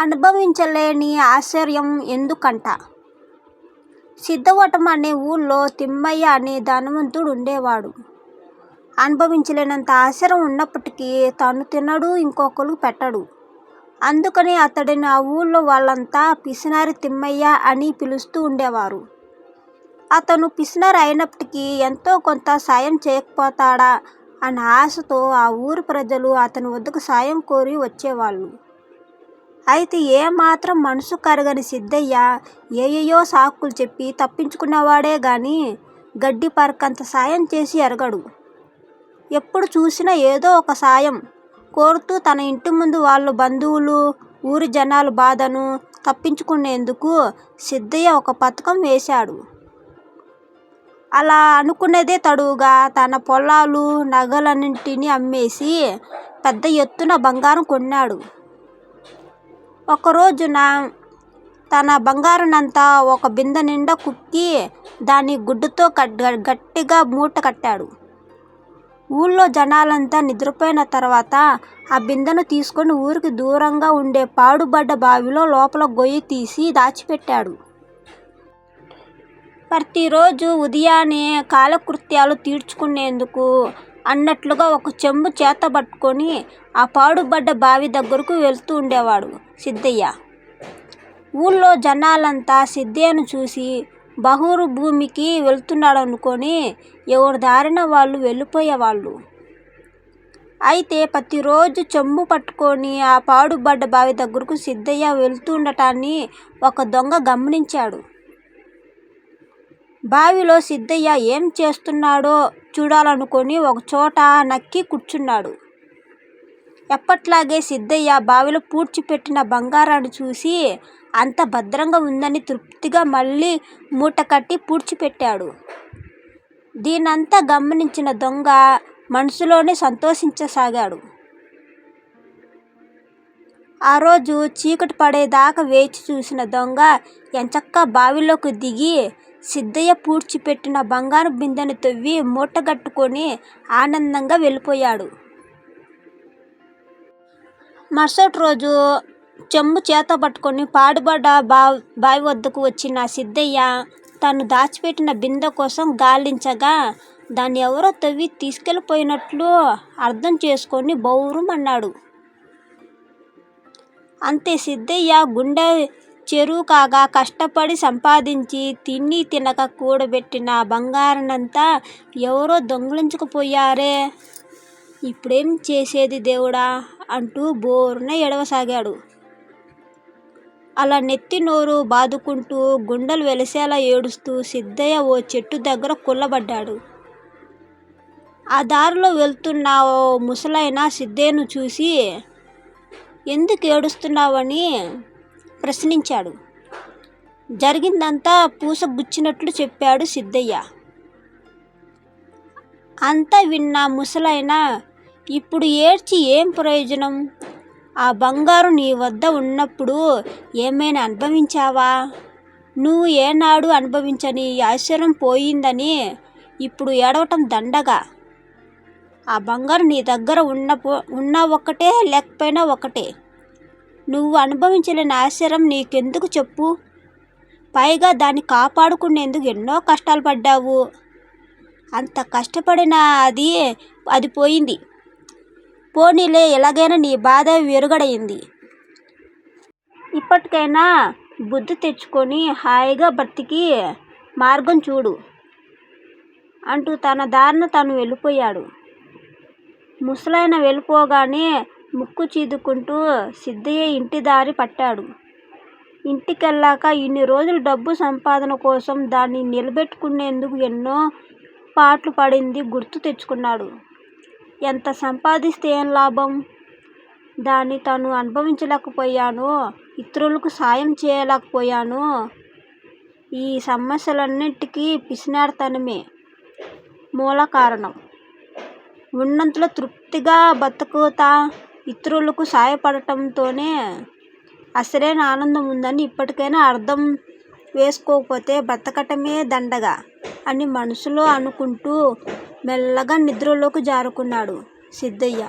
అనుభవించలేని ఆశ్చర్యం ఎందుకంట సిద్ధవటం అనే ఊళ్ళో తిమ్మయ్య అనే ధనవంతుడు ఉండేవాడు. అనుభవించలేనంత ఆశ్చర్యం ఉన్నప్పటికీ తను తినడు, ఇంకొకరు పెట్టడు. అందుకని అతడిని ఆ ఊళ్ళో వాళ్ళంతా పిసినారి తిమ్మయ్య అని పిలుస్తూ ఉండేవారు. అతను పిసినారి అయినప్పటికీ ఎంతో కొంత సాయం చేయకపోతాడా అన్న ఆశతో ఆ ఊరి ప్రజలు అతని వద్దకు సాయం కోరి వచ్చేవాళ్ళు. అయితే ఏమాత్రం మనసు కరగని సిద్ధయ్య ఏయేయో సాకులు చెప్పి తప్పించుకున్నవాడే గాని గడ్డి పరకంత సాయం చేసి ఎరగడు. ఎప్పుడు చూసినా ఏదో ఒక సాయం కోరుతూ తన ఇంటి ముందు వాళ్ళ బంధువులు, ఊరి జనాల బాధను తప్పించుకునేందుకు సిద్ధయ్య ఒక పథకం వేశాడు. అలా అనుకున్నదే తడువుగా తన పొలాలు, నగలన్నింటినీ అమ్మేసి పెద్ద ఎత్తున బంగారం కొన్నాడు. ఒక రోజున తన బంగారాన్నంతా ఒక బిందె నిండా కుక్కి దాన్ని గుడ్డతో గట్టిగా మూట కట్టాడు. ఊళ్ళో జనాలంతా నిద్రపోయిన తర్వాత ఆ బిందెను తీసుకుని ఊరికి దూరంగా ఉండే పాడుబడ్డ బావిలో లోపల గొయ్యి తీసి దాచిపెట్టాడు. ప్రతిరోజూ ఉదయాన్నే కాలకృత్యాలు తీర్చుకునేందుకు అన్నట్లుగా ఒక చెంబు చేతబట్టుకుని ఆ పాడుబడ్డ బావి దగ్గరకు వెళ్తూ ఉండేవాడు సిద్ధయ్య. ఊళ్ళో జనాలంతా సిద్ధయ్యను చూసి బహూరు భూమికి వెళ్తున్నాడు అనుకొని ఎవరు దారిన వాళ్ళు వెళ్ళిపోయేవాళ్ళు. అయితే ప్రతిరోజు చెంబు పట్టుకొని ఆ పాడుబడ్డ బావి దగ్గరకు సిద్ధయ్య వెళుతుండటాన్ని ఒక దొంగ గమనించాడు. బావిలో సిద్ధయ్య ఏం చేస్తున్నాడో చూడాలనుకొని ఒక చోట నక్కి కూర్చున్నాడు. ఎప్పట్లాగే సిద్ధయ్య బావిలో పూడ్చిపెట్టిన బంగారాన్ని చూసి అంతా భద్రంగా ఉందని తృప్తిగా మళ్ళీ మూటకట్టి పూడ్చిపెట్టాడు. దీనంతా గమనించిన దొంగ మనసులోనే సంతోషించసాగాడు. ఆ రోజు చీకటి పడేదాకా వేచి చూసిన దొంగ ఎంచక్కా బావిలోకి దిగి సిద్ధయ్య పూడ్చిపెట్టిన బంగారం బిందెను తవ్వి మూటగట్టుకొని ఆనందంగా వెళ్ళిపోయాడు. మరుసటి రోజు చెంబు చేత పట్టుకొని పాడుబడ్డ బావి వద్దకు వచ్చిన సిద్ధయ్య తాను దాచిపెట్టిన బిందె కోసం గాలించగా దాన్ని ఎవరో తవ్వి తీసుకెళ్ళిపోయినట్లు అర్థం చేసుకొని బౌరుమన్నాడు అంతే సిద్ధయ్య గుండె చెరువు కాగా కష్టపడి సంపాదించి తిని తినక కూడబెట్టిన బంగారాన్నంతా ఎవరో దొంగిలించుకుపోయారే! ఇప్పుడేం చేసేది దేవుడా! అంటూ భోరున ఏడవసాగాడు. అలా నెత్తి నోరు బాదుకుంటూ గుండెలు వెలిసేలా ఏడుస్తూ సిద్ధయ్య ఓ చెట్టు దగ్గర కుల్లబడ్డాడు ఆ దారిలో వెళ్తున్న ఓ ముసలైన సిద్ధయ్యను చూసి ఎందుకు ఏడుస్తున్నావని ప్రశ్నించాడు. జరిగిందంతా పూసగుచ్చినట్లు చెప్పాడు సిద్ధయ్య. అంతా విన్న ముసలైన ఇప్పుడు ఏడ్చి ఏం ప్రయోజనం? ఆ బంగారు నీ వద్ద ఉన్నప్పుడు ఏమైనా అనుభవించావా? నువ్వు ఏనాడు అనుభవించని ఐశ్వర్యం పోయిందని ఇప్పుడు ఏడవటం దండగా ఆ బంగారు నీ దగ్గర ఉన్నా ఒక్కటే లేకపోయినా ఒకటే నువ్వు అనుభవించలేని ఆశ్చర్యం నీకెందుకు చెప్పు? పైగా దాన్ని కాపాడుకునేందుకు ఎన్నో కష్టాలు పడ్డావు. అంత కష్టపడినా అది పోయింది. పోనీలే ఎలాగైనా నీ బాధ విరుగడైంది ఇప్పటికైనా బుద్ధి తెచ్చుకొని హాయిగా భర్తికి మార్గం చూడు అంటూ తన దారిన తను వెళ్ళిపోయాడు. ముసలాయన వెళ్ళిపోగానే ముక్కు చీదుకుంటూ సిద్ధయ్య ఇంటిదారి పట్టాడు. ఇంటికెళ్ళాక ఇన్ని రోజులు డబ్బు సంపాదన కోసం దాన్ని నిలబెట్టుకునేందుకు ఎన్నో పాట్లు పడింది గుర్తు తెచ్చుకున్నాడు. ఎంత సంపాదిస్తే ఏం లాభం? దాన్ని తాను అనుభవించలేకపోయాను. ఇతరులకు సాయం చేయలేకపోయాను. ఈ సమస్యలన్నింటికీ పిసినారితనమే మూలకారణం. ఉన్నంతలో తృప్తిగా బతుకుతా ఇతరులకు సాయపడటంతోనే అసలైన ఆనందం ఉందని ఇప్పటికైనా అర్థం వేసుకోకపోతే బ్రతకటమే దండగ అని మనసులో అనుకుంటూ మెల్లగా నిద్రలోకి జారుకున్నాడు సిద్ధయ్య.